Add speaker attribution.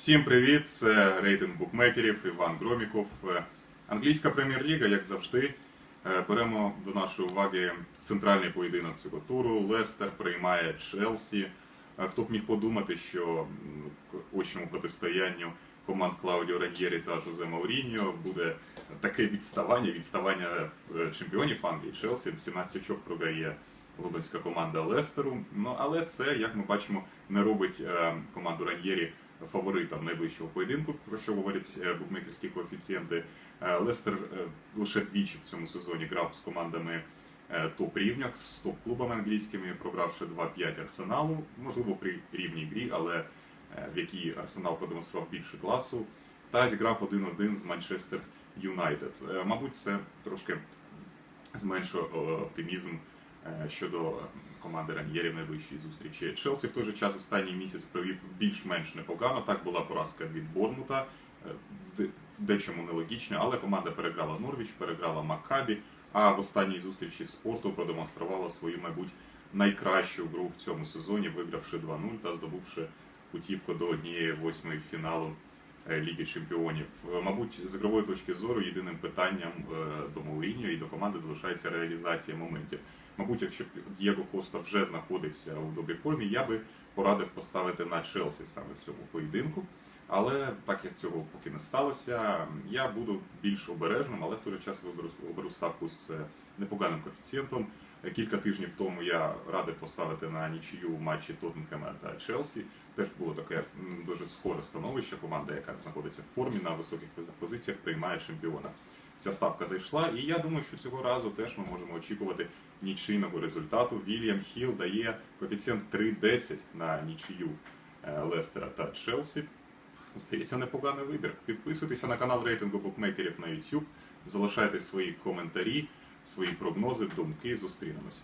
Speaker 1: Всім привіт! Це рейтинг букмекерів Іван Громіков. Е, Англійська прем'єр-ліга, як завжди. Е, Беремо до нашої уваги центральний поєдинок цього туру. Лестер приймає Челсі. Е, Хто б міг подумати, що очному протистоянню команд Клаудіо Раньєрі та Жозе Мауріньо буде таке відставання, відставання чемпіонів Англії. Челсі 17 очок програє лондонська команда Лестеру. Ну але це, як ми бачимо, не робить команду Раньєрі фаворитом найближчого поєдинку, про що говорять е, букмекерські коефіцієнти. Е, Лестер е, лише двічі в цьому сезоні грав з командами е, топ-рівня, з топ-клубами англійськими, програвши 2-5 арсеналу, можливо, при рівній грі, але в якій арсенал продемонстрував більше класу, та зіграв 1-1 з Манчестер Юнайтед. Мабуть, це трошки зменшує оптимізм щодо команди Раньєрі в найближчій зустрічі. Челсі в той же час останній місяць провів більш-менш непогано. Так була поразка від Борнмута, е, в де- в дечому нелогічно, але команда переграла Норвіч, переграла Маккабі, а в останній зустрічі спорту продемонструвала свою, мабуть, найкращу гру в цьому сезоні, вигравши 2-0 та здобувши путівку до однієї восьмої фіналу е, Ліги Чемпіонів. Е, Мабуть, з ігрової точки зору єдиним питанням е, до Мауріньо і до команди залишається реалізація моментів. Мабуть, якщо б Дієго Коста вже знаходився у добрій формі, я би порадив поставити на Челсі саме в цьому поєдинку. Але так як цього поки не сталося, я буду більш обережним, але в той же час виберу, оберу ставку з е, непоганим коефіцієнтом. Кілька тижнів тому я радив поставити на нічию матчі Тоттенхема та Челсі. Теж було таке дуже схоже становище. Команда, яка знаходиться в формі на високих позиціях, приймає чемпіона. Ця ставка зайшла, і я думаю, що цього разу теж ми можемо очікувати нічийного результату. Вільям Хіл дає коефіцієнт 3,10 на нічию е, Лестера та Челсі. Здається, непоганий вибір. Підписуйтеся на канал рейтингу букмекерів на YouTube, залишайте свої коментарі, свої прогнози, думки. Зустрінемось.